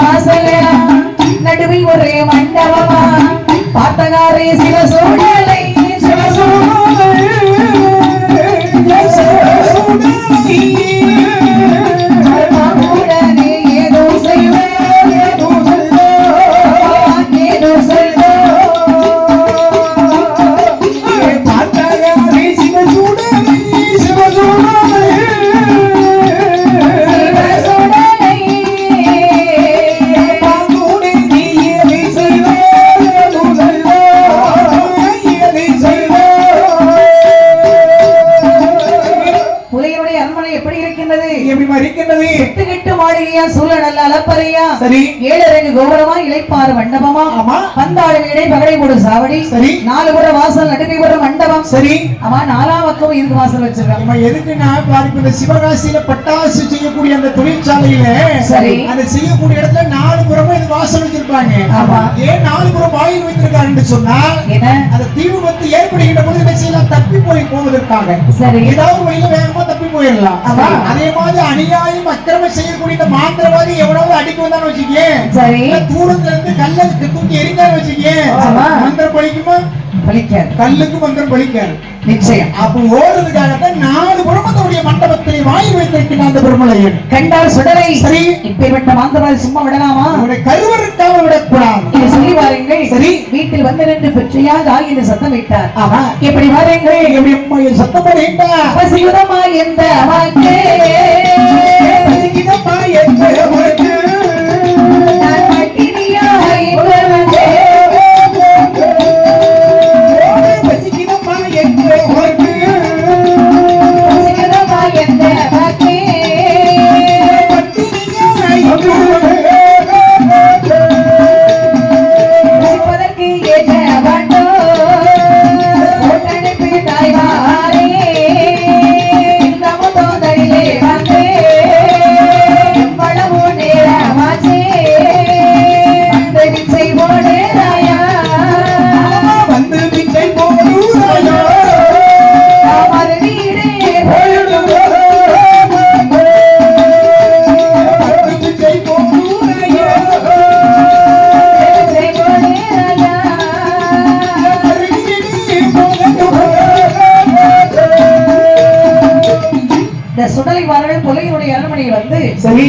வாசலா நடுவில் ஒரே மண்டபமா? பார்த்தனாரே சிவசூழலை எப்படி இருக்கின்றது. எப்படி மறிக்கின்றது எட்டுக்கெட்டு மாளிகையா சூழ நல்ல அலப்பறையா சரி. ஏழரங்கு கோபுரமா இளைப்பாறு மண்டபமா? ஆமா. பந்தாடு மேடை பகடை போடு சாவடி. சரி. நாலு புற வாசல் நடுக்கை புற மண்டபம். சரி. ஆமா நாலாம் பக்கம் இதுக்கு வாசல் வச்சிருக்காங்க. எதுக்குன்னா பாருங்க இந்த சிவகாசியில பட்டாசு செய்யக்கூடிய அந்த தொழிற்சாலையில சரி. அதை செய்யக்கூடிய இடத்துல நாலு புறமும் இது வாசல் வச்சிருப்பாங்க. ஆமா. ஏன் நாலு புறம் வாயில் வைத்திருக்காருன்னு சொன்னா என்ன? அந்த தீ விபத்து ஏற்படுகின்ற பொழுது என்ன செய்யலாம் தப்பி போய் போவதற்காக. சரி. ஏதாவது வழியில வேகமா தப்பி போயிடலாம். ஆமா. அதே மாதிரி அநியாயம் அக்கிரமம் செய்யக்கூடிய இந்த மாத்திரவாதி எவ்வளவு அடிக்க வந்தான்னு வச்சுக்கேன் சரி. தூரத்துல இருந்து கல்ல தூக்கி எரிந்தான்னு வச்சுக்கேன் ஆமா. மந்திரம் பழிக்குமா? பலிக்காது கல்லுக்கு மந்திரம் பழிக்காது. நிச்சயம். அப்ப ஓடுறதுக்காகத்தான் நாலு புறமத்தோடைய மண்டபத்திலே வாய் வைத்திருக்கின்ற அந்த பெருமலையன் கண்டார் சுடரை சரி. இப்பேற்பட்ட மாந்தவாதி சும்மா விடலாமா? அவனை கருவறுக்காம விடக்கூடாது. சரி. வீட்டில் வந்து நின்று பெற்றையாக ஆகிய சத்தம் விட்டார் ஆமா. எப்படி வாருங்கள்? எப்படி அம்மா சத்தம் போடுகின்றா பசியுதமா எந்த வாக்கே. பசிக்குதம்மா என் இந்த சுடலை வாரர்கள் புலையினுடைய அரண்மனையில் வந்து சரி.